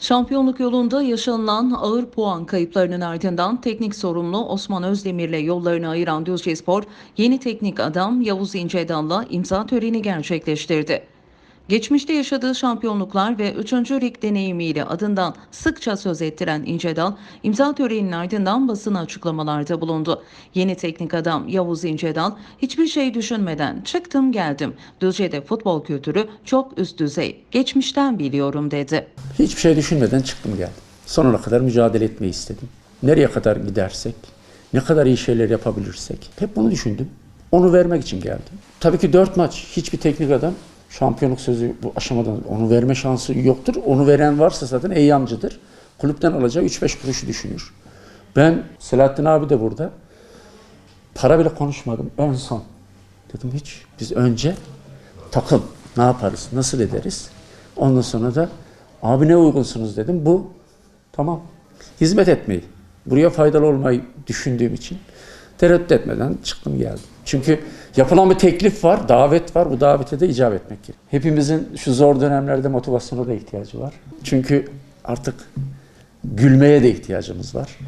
Şampiyonluk yolunda yaşanılan ağır puan kayıplarının ardından teknik sorumlu Osman Özdemir'le yollarını ayıran Düzcespor, yeni teknik adam Yavuz İncedan'la imza töreni gerçekleştirdi. Geçmişte yaşadığı şampiyonluklar ve 3. lig deneyimiyle adından sıkça söz ettiren İncedal, imza töreninin ardından basına açıklamalarda bulundu. Yeni teknik adam Yavuz İncedal, hiçbir şey düşünmeden çıktım geldim. Düzce'de futbol kültürü çok üst düzey. Geçmişten biliyorum dedi. Hiçbir şey düşünmeden çıktım geldim. Sonuna kadar mücadele etmeyi istedim. Nereye kadar gidersek, ne kadar iyi şeyler yapabilirsek. Hep bunu düşündüm. Onu vermek için geldim. Tabii ki dört maç hiçbir teknik adam şampiyonluk sözü bu aşamadan onu verme şansı yoktur. Onu veren varsa zaten eyyamcıdır. Kulüpten alacağı 3-5 kuruşu düşünür. Ben Selahattin abi de burada. Para bile konuşmadım en son. Dedim hiç biz önce takım ne yaparız, nasıl ederiz? Ondan sonra da abi ne uygunsunuz dedim. Bu tamam. Hizmet etmeyi, buraya faydalı olmayı düşündüğüm için tereddüt etmeden çıktım geldim. Çünkü yapılan bir teklif var, davet var. Bu davete de icap etmek gerek. Hepimizin şu zor dönemlerde motivasyona da ihtiyacı var. Çünkü artık gülmeye de ihtiyacımız var.